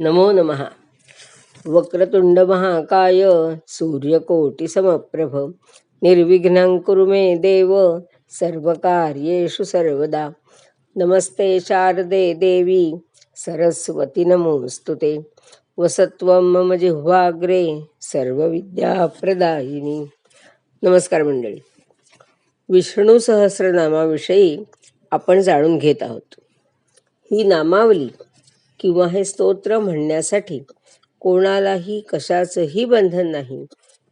नमो नमः। वक्रतुंड महाकाय सूर्यकोटी समप्रभ निर्विघ्नं कुरु मे देव सर्वकार्येषु सर्वदा। नमस्ते शारदे देवी सरस्वती नमोऽस्तु ते। वसत्वं मम जिह्वाग्रे सर्वविद्याप्रदायिनी। नमस्कार मंडळी। विष्णू सहस्रनामाविषयी आपण जाणून घेत आहोत। ही नामावली किंवा हे स्तोत्र म्हणण्यासाठी कोणालाही कशाचंही बंधन नाही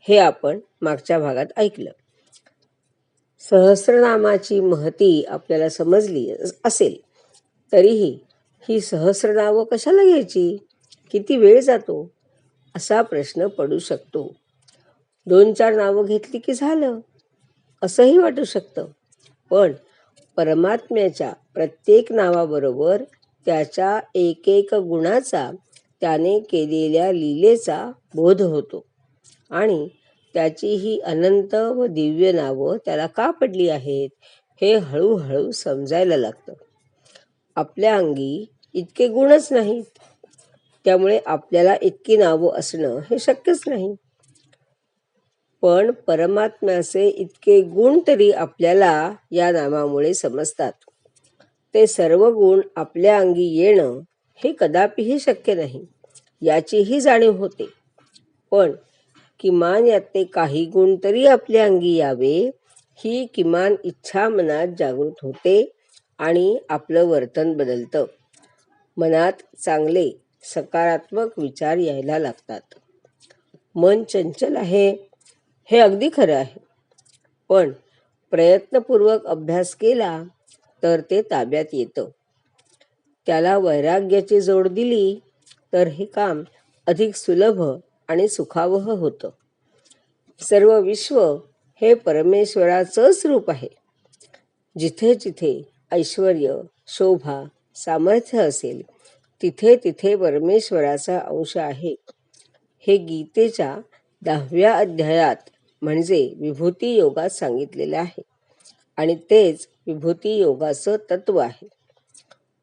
हे आपण मागच्या भागात ऐकलं. सहस्रनामाची महती आपल्याला समजली असेल तरीही ही सहस्रनावं कशाला घ्यायची? किती वेळ जातो? असा प्रश्न पडू शकतो. दोन चार नावं घेतली की झालं? असंही वाटू शकतं. पण परमात्म्याच्या प्रत्येक नावाबरोबर त्याच्या एक एक गुणाचा त्याने केलेल्या लीलेचा बोध होतो. आणि त्याची ही अनंत व दिव्य नावं त्याला का पडली आहेत हे हळूहळू समजायला लागतं. आपल्या अंगी इतके गुणच नाहीत. त्यामुळे आपल्याला इतकी नावं असणं हे शक्यच नाही. पण परमात्म्याचे इतके गुण तरी आपल्याला या नामामुळे समजतात. ते सर्व गुण आपल्या अंगी येणं हे कदापिही शक्य नाही याचीही जाणीव होते. पण किमान यातले काही गुण तरी आपल्या अंगी यावे ही किमान इच्छा मनात जागृत होते आणि आपलं वर्तन बदलतं. मनात चांगले सकारात्मक विचार यायला लागतात. मन चंचल आहे हे अगदी खरं आहे. पण प्रयत्नपूर्वक अभ्यास केला तर ते ताब्यात येतं. त्याला वैराग्याची जोड दिली तर हे काम अधिक सुलभ आणि सुखावह होतं. सर्व विश्व हे परमेश्वराचंच रूप आहे. जिथे जिथे ऐश्वर शोभा सामर्थ्य असेल तिथे तिथे परमेश्वराचा अंश आहे. हे गीतेच्या दहाव्या अध्यायात म्हणजे विभूती योगात सांगितलेलं आहे. आणि तेच विभूती योगाचं तत्व आहे.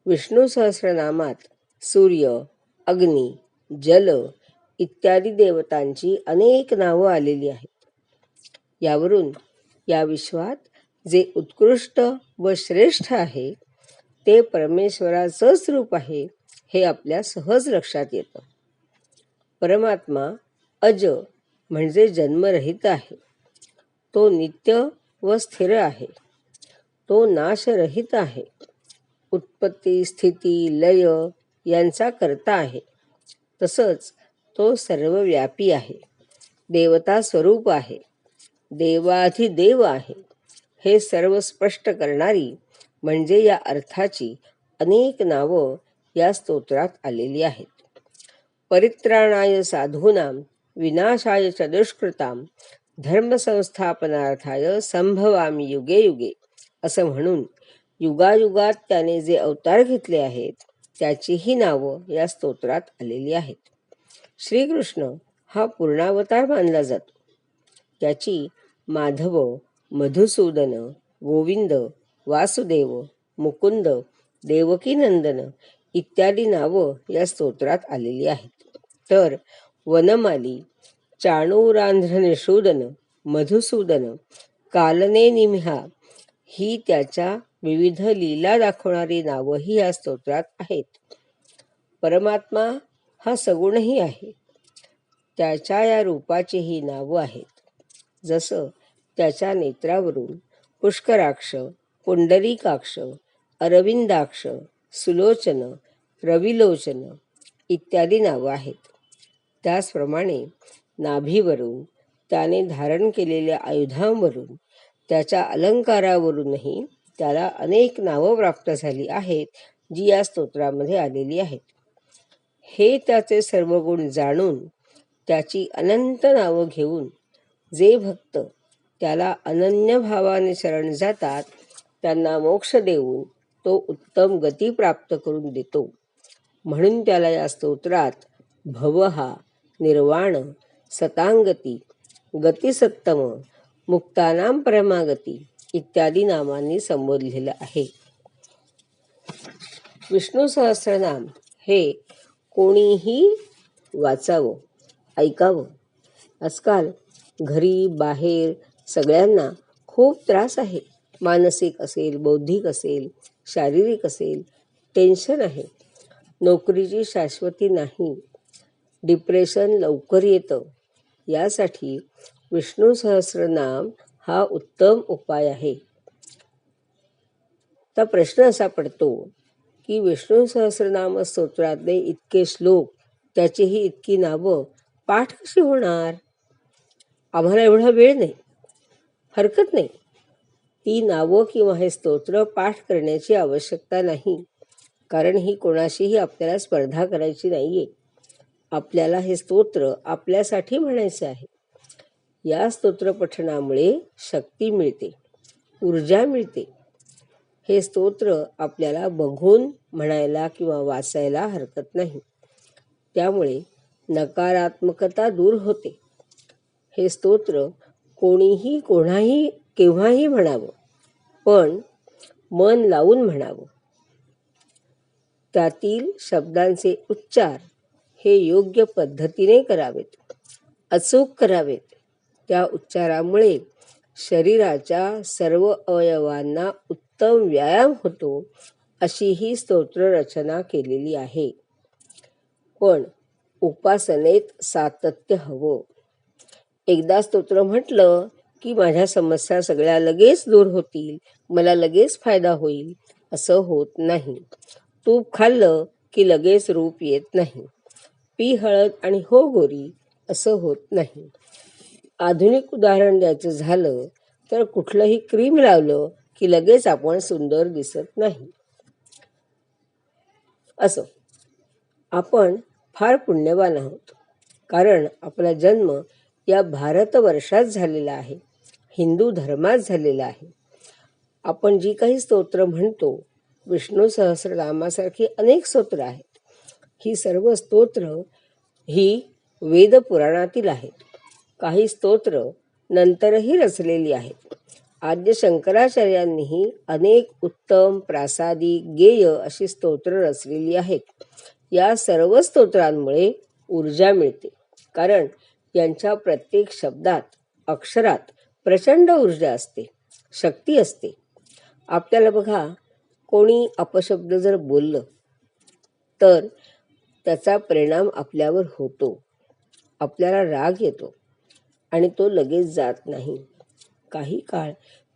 विष्णू सहस्रनामात सूर्य अग्नी जल इत्यादी देवतांची अनेक नावं आलेली आहेत. यावरून या विश्वात जे उत्कृष्ट व श्रेष्ठ आहे ते परमेश्वराचंच रूप आहे हे आपल्या सहज लक्षात येतं. परमात्मा अज म्हणजे जन्मरहित आहे. तो नित्य व स्थिर आहे. तो नाशरहित आहे. उत्पत्ती स्थिती लय यांचा करता आहे. तसंच तो सर्वव्यापी आहे. देवता स्वरूप आहे. देवाधिदेव आहे. हे सर्व स्पष्ट करणारी म्हणजे या अर्थाची अनेक नावं या स्तोत्रात आलेली आहेत. परित्राणाय साधूनाम विनाशाय च दुष्कृताम धर्मसंस्थापनार्थाय संभवामी युगे युगे. असं म्हणून युगायुगात त्याने जे अवतार घेतले आहेत त्याचीही नावं या स्तोत्रात आलेली आहेत. श्रीकृष्ण हा पूर्णावतार मानला जातो. त्याची माधव मधुसूदन गोविंद वासुदेव मुकुंद देवकीनंदन इत्यादी नावं या स्तोत्रात आलेली आहेत. तर वनमाली चाणूरांध्रनिषूदन मधुसूदन कालने निम्हा ही त्याच्या विविध लीला दाखवणारी नावंही या स्तोत्रात आहेत. परमात्मा हा सगुणही आहे. त्याच्या या रूपाचीही नावं आहेत. जसं त्याच्या नेत्रावरून पुष्कराक्ष पुंडरीकाक्ष अरविंदाक्ष सुलोचन रविलोचन इत्यादी नावं आहेत. त्याचप्रमाणे नाभीवरून त्याने धारण केलेल्या आयुधांवरून त्याच्या अलंकारावरूनही त्याला अनेक नावं प्राप्त झाली आहेत जी या स्तोत्रामध्ये आलेली आहेत. हे त्याचे सर्व गुण जाणून त्याची अनंत नावं घेऊन जे भक्त त्याला अनन्य भावाने शरण जातात त्यांना मोक्ष देऊन तो उत्तम गती प्राप्त करून देतो. म्हणून त्याला या स्तोत्रात भवहा निर्वाण सतांगती गतिसत्तम मुक्तानाम परमागती इत्यादी नामांनी संबोधलेलं आहे. विष्णू सहस्रनाम हे कोणीही वाचावं ऐकावं. आजकाल घरी बाहेर सगळ्यांना खूप त्रास आहे. मानसिक असेल बौद्धिक असेल शारीरिक असेल टेन्शन आहे. नोकरीची शाश्वती नाही. डिप्रेशन लवकर येतं. यासाठी विष्णू सहस्रनाम हा उत्तम उपाय आहे. तर प्रश्न असा पडतो की विष्णू सहस्रनाम स्तोत्रातले इतके श्लोक त्याचीही इतकी नावं पाठ कशी होणार? आम्हाला एवढा वेळ नाही. हरकत नाही. ती नावं किंवा हे स्तोत्र पाठ करण्याची आवश्यकता नाही. कारण ही कोणाशीही आपल्याला स्पर्धा करायची नाहीये. आपल्याला हे स्तोत्र आपल्यासाठी म्हणायचे आहे. या स्तोत्रपठणामुळे शक्ती मिळते ऊर्जा मिळते. हे स्तोत्र आपल्याला बघून म्हणायला किंवा वाचायला हरकत नाही. त्यामुळे नकारात्मकता दूर होते. हे स्तोत्र कोणीही कोणाही केव्हाही म्हणावं पण मन लावून म्हणावं. त्यातील शब्दांचे उच्चार हे योग्य पद्धतीने करावेत अचूक करावेत. त्या उच्चारामुळे शरीराच्या सर्व अवयवांना उत्तम व्यायाम होतो अशी ही स्तोत्र रचना केलेली आहे. पण उपासनेत सातत्य हवं. एकदा स्तोत्र म्हटलं की माझ्या समस्या सगळ्या लगेच दूर होतील मला लगेच फायदा होईल असं होत नाही. तूप खाल्लं की लगेच रूप येत नाही. पी हळद आणि हो गोरी असं होत नाही. आधुनिक उदाहरण द्यायचं झालं तर कुठलंही क्रीम लावलं की लगेच आपण सुंदर दिसत नाही. असं. आपण फार पुण्यवान आहोत. कारण आपला जन्म या भारतवर्षात झालेला आहे. हिंदू धर्मात झालेला आहे. आपण जी काही स्तोत्र म्हणतो विष्णू सहस्रनामासारखी अनेक स्तोत्र आहेत. ही सर्व स्तोत्र ही वेद पुराणातील आहेत. काही स्तोत्र नंतरही रचलेली आहेत. आद्य शंकराचार्यांनीही अनेक उत्तम प्रासादी गेय अशी स्तोत्र रचलेली आहेत. या सर्व स्तोत्रांमुळे ऊर्जा मिळते. कारण यांच्या प्रत्येक शब्दात अक्षरात प्रचंड ऊर्जा असते शक्ती असते. आपल्याला बघा कोणी अपशब्द जर बोललं तर त्याचा परिणाम आपल्यावर होतो. आपल्याला राग येतो. आणि तो लगेच जात नाही. काही काळ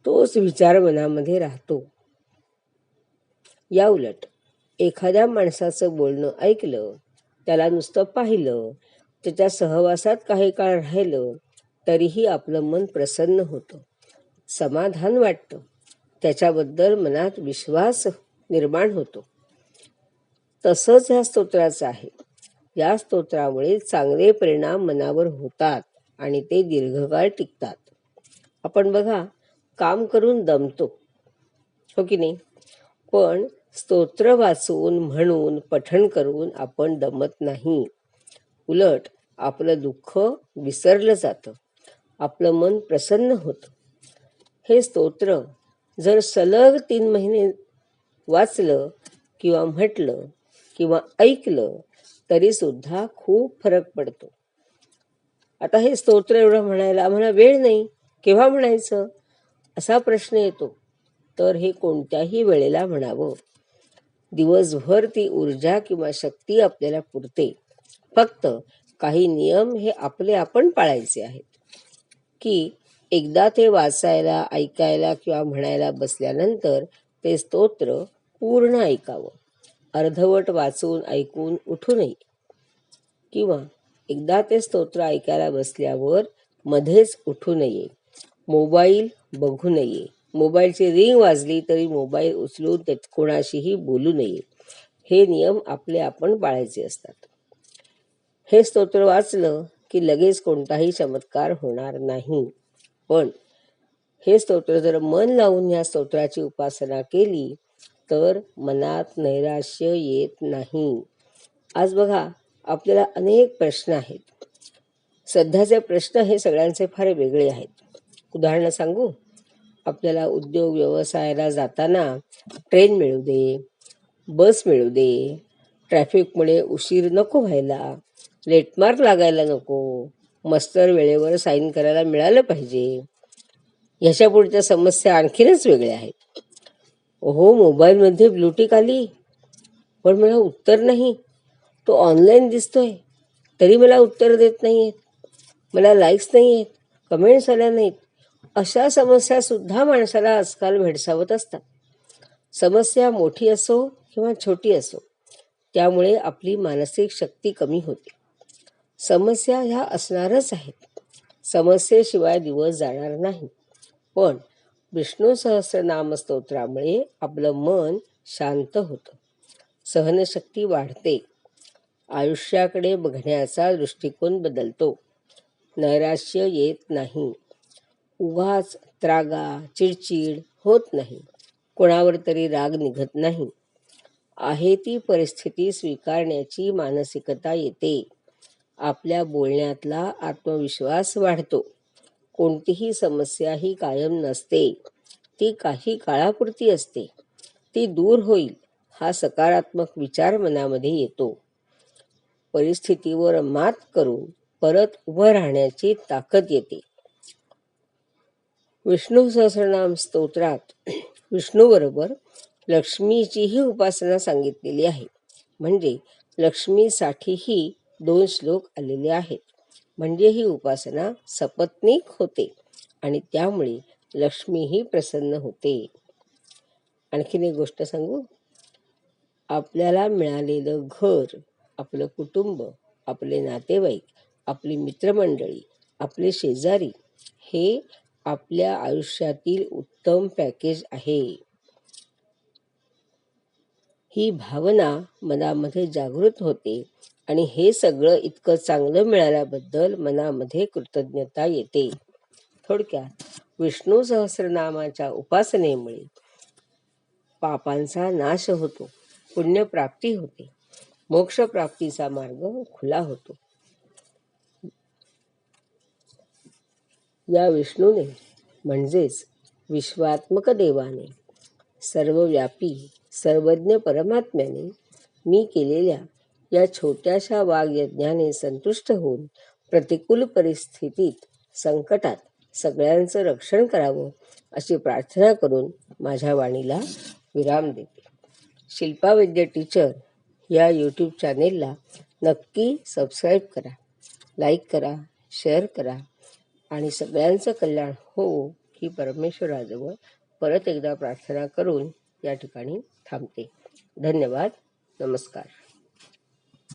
तोच विचार मनामध्ये राहतो. या उलट एखाद्या माणसाचं बोलणं ऐकलं त्याला नुसतं पाहिलं त्याच्या सहवासात काही काळ राहिलं तरीही आपलं मन प्रसन्न होतं. समाधान वाटतं. त्याच्याबद्दल मनात विश्वास निर्माण होतो. तसंच ह्या स्तोत्राचं आहे. या स्तोत्रामुळे चांगले परिणाम मनावर होतात. आणि ते दीर्घकाळ टिकतात. आपण बघा काम करून दमतो. हो की नाही? पण स्तोत्र वाचून म्हणून पठण करून आपण दमत नाही. उलट आपलं दुःख विसरलं जातं. आपलं मन प्रसन्न होतं. हे स्तोत्र जर सलग तीन महिने वाचलं किंवा म्हटलं किंवा ऐकलं तरी सुद्धा खूप फरक पडतो. आता हे स्तोत्र एवढं म्हणायला आम्हाला वेळ नाही. केव्हा म्हणायचं? असा प्रश्न येतो. तर हे कोणत्याही वेळेला म्हणावं. दिवसभर ती ऊर्जा किंवा शक्ती आपल्याला पुरते. फक्त काही नियम हे आपले आपण पाळायचे आहेत. की एकदा ते वाचायला ऐकायला किंवा म्हणायला बसल्यानंतर ते स्तोत्र पूर्ण ऐकावं. अर्धवट वाचून ऐकून उठू नये. किंवा एकदा ते स्तोत्र ऐकायला बसल्यावर मध्येच उठू नये. मोबाईल बघू नये. मोबाईलची रिंग वाजली तरी मोबाईल उचलून ते कोणाशीही बोलू नये. हे नियम आपले आपण पाळायचे असतात. हे स्तोत्र वाचलं की लगेच कोणताही चमत्कार होणार नाही. पण हे स्तोत्र जर मन लावून या स्तोत्राची उपासना केली तर मनात नैराश्य येत नाही. आज बघा आपल्याला अनेक प्रश्न आहेत. सध्याचे प्रश्न हे सगळ्यांचे फार वेगळे आहेत. उदाहरणं सांगू? आपल्याला उद्योग व्यवसायाला जाताना ट्रेन मिळू दे बस मिळू दे ट्रॅफिकमुळे उशीर नको व्हायला लेटमार्क लागायला नको मस्तर वेळेवर साईन करायला मिळालं पाहिजे. ह्याच्या पुढच्या समस्या आणखीनच वेगळ्या आहेत. हो मोबाईलमध्ये ब्लूटिक आली पण मला उत्तर नाही. तो ऑनलाईन दिसतोय. तरी मला उत्तर देत नाही आहेत मला लाईक्स नाही आहेत कमेंट्स आल्या नाहीत. अशा समस्या सुद्धा माणसाला आजकाल भेडसावत असतात. समस्या मोठी असो किंवा छोटी असो त्यामुळे आपली मानसिक शक्ती कमी होते. समस्या ह्या असणारच आहेत. समस्येशिवाय दिवस जाणार नाही. पण विष्णू सहस्र नामस्तोत्रामुळे आपलं मन शांत होतं. सहनशक्ती वाढते. आयुष्याकडे बघण्याचा दृष्टिकोन बदलतो. नैराश्य येत नाही. उगाच त्रागा चिडचिड होत नाही. कोणावर तरी राग निघत नाही. आहे ती परिस्थिती स्वीकारण्याची मानसिकता येते. आपल्या बोलण्यातला आत्मविश्वास वाढतो. कोणतीही समस्या ही कायम नसते. ती काही काळापुरती असते. ती दूर होईल हा सकारात्मक विचार मनामध्ये येतो. परिस्थितीवर मात करून परत उभं राहण्याची ताकद येते. विष्णू सहस्रनाम स्तोत्रात विष्णूबरोबर लक्ष्मीचीही उपासना सांगितलेली आहे. म्हणजे लक्ष्मीसाठीही दोन श्लोक आलेले आहेत. म्हणजे ही उपासना सपत्नीक होते आणि त्यामुळे लक्ष्मीही प्रसन्न होते. आणखीन एक गोष्ट सांगू? आपल्याला मिळालेलं घर आपलं कुटुंब आपले नातेवाईक आपली मित्रमंडळी आपले शेजारी हे आपल्या आयुष्यातील उत्तम पॅकेज आहे. ही भावना मनामध्ये जागृत होते आणि हे सगळं इतकं चांगलं मिळाल्याबद्दल मनामध्ये कृतज्ञता येते. थोडक्यात विष्णू सहस्रनामाच्या उपासनेमुळे पापांचा नाश होतो पुण्यप्राप्ती होते. मोक्षप्राप्तीचा मार्ग खुला होतो. या विष्णूने म्हणजेच विश्वात्मक देवाने सर्वव्यापी सर्वज्ञ परमात्म्याने मी केलेल्या या छोट्याशा वाघयज्ञाने संतुष्ट होऊन प्रतिकूल परिस्थितीत संकटात सगळ्यांचं रक्षण करावं अशी प्रार्थना करून माझ्या वाणीला विराम देते. शिल्पा वैद्य टीचर या यूट्यूब चॅनेलला नक्की सबस्क्राईब करा लाईक करा शेअर करा आणि सगळ्यांचं कल्याण हो ही परमेश्वराजवळ परत एकदा प्रार्थना करून या ठिकाणी थांबते. धन्यवाद. नमस्कार.